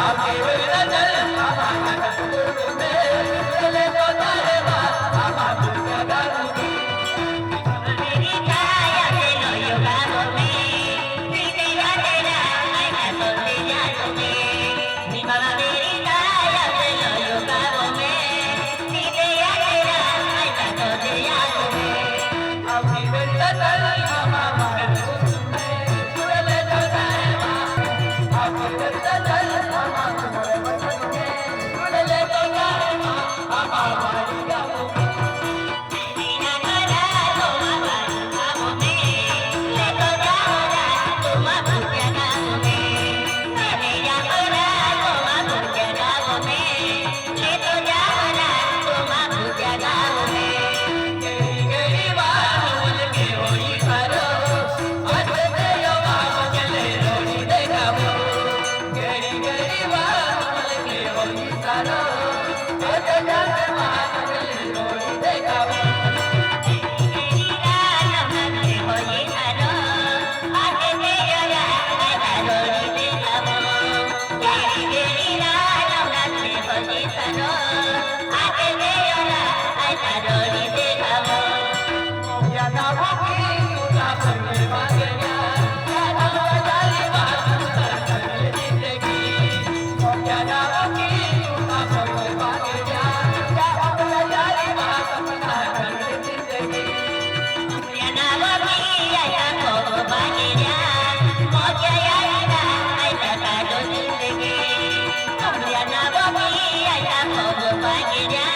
ஆகே வருதல் ஆகே வருதல் ai, ai, ai. like it down.